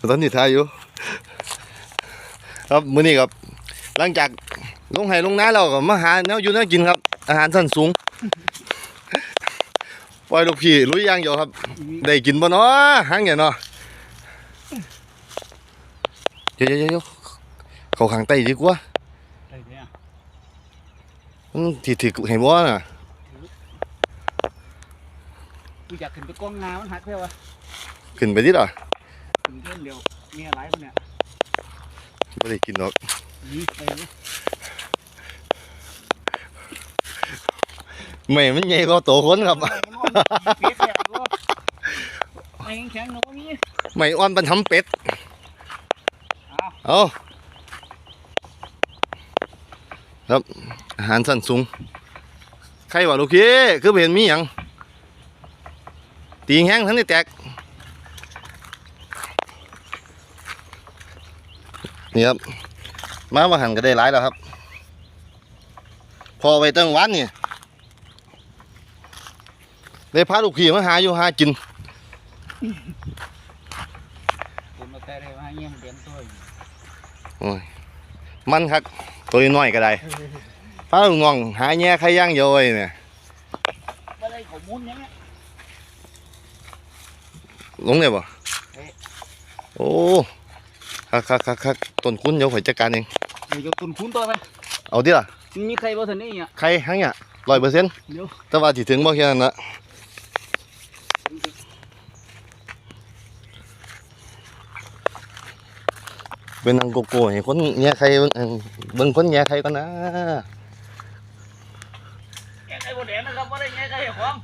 ตอนนี้ทายอยู่ ครับมื้อนี้ครับ หลังจากลงไห้ลงนาแล้วก็มาหาแนวอยู่แนวกินครับ อาหารสั้นสูงปล่อยลูกพี่ลุยอย่างเดียวครับ ได้กินบ่เนาะหางเนี่ยเนาะเดี๋ยวเดี๋ยวเดี๋ยวเข้าข้างใต้ดีกว่าอะไรเนี่ยมันที่ที่เห็นบ่น่ะกูอยากขึ้นไปกองงามันหักเพื่อวะขึ้นไปดิล่ะขึ้น เพื่อนเร็วมีอะไรคนเนี่ยบ่ได้กินหรอกนี่ไปเลยไม่มันใหญ่กว่าโตคนครับ เปียกแข็งก็ไม่แข็งๆหนูนี่ไม่อ่อนปันทำเป็ด อ้าวเอาครับอาหารสั้นสูงใครว่าลูกพี่คือบ่เห็นมีหยังตีแห้งทั้งนี้แตก นี่ครับมาว่าหันก็ได้หลายแล้วครับ พอไปตั้งวันนี่ได้พาลูกพี่มาหาอยู่หากินผมมาแต่ได้ว่าเงี้ยมันเลี้ยงตัวอยู่โอ้ยมันครับตัวน้อยก็ได้พาลูกน้องหาแง่ใครย่างเดียเนี่ยเนี่ยลงเนี่ยบ่โอ้คักคักคักคัก ต้นคุณเดี๋ยวข่อยจัดการเองเดี๋ยวจะตุนคุ้นตัวไปเอาดิล่ะมีใครบ้างท่านนี่อะใครหังเนี่ยร้อยเปอร์เซ็นต์เดี๋ยวแต่ว่าที่ถึงบ่แค่นั้นละเป็นนางโกโก้ให้คนแง่ใครเบิ่งเอิ่มเบิ่งคนแง่ใครก่อนนะแกใครบนแดงนะครับว่าได้ไงใครเหรอครับ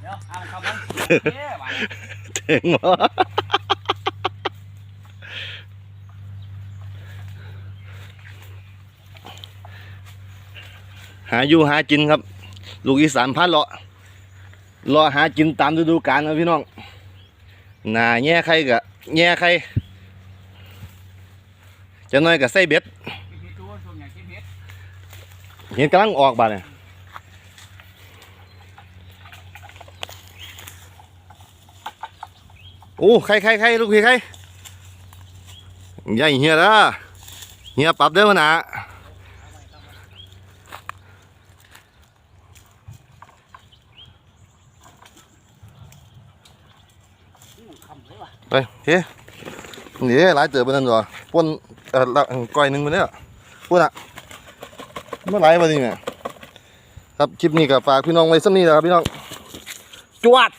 เดี๋ยวอ่านคำนั้นเย้มาถึงบ่หา หาอยู่หากินครับ ลูกอีสานพันเลาะเลาะหากินตามฤดูกาลนะพี่น้องหน้าแง่ใครกะแง่ใครจะน้อยกับใส่เบ็ดเห็นกำลังออกบาเนี่ยโอ้ใครใครใครลูกพี่ใครใหญ่เฮียละเฮียปรับเด้อวะนะ คำเลยว่ะ ไปเฮ้ยนี่หลายเติบไปนั่นตัวปนเอ่อละก้อยหนึ่งมาเนี่ยพูดอะเมื่อไหร่มาดิเนี่ยครับคลิปนี้ก็ฝากพี่น้องไว้สักนี้นะครับพี่น้องจวด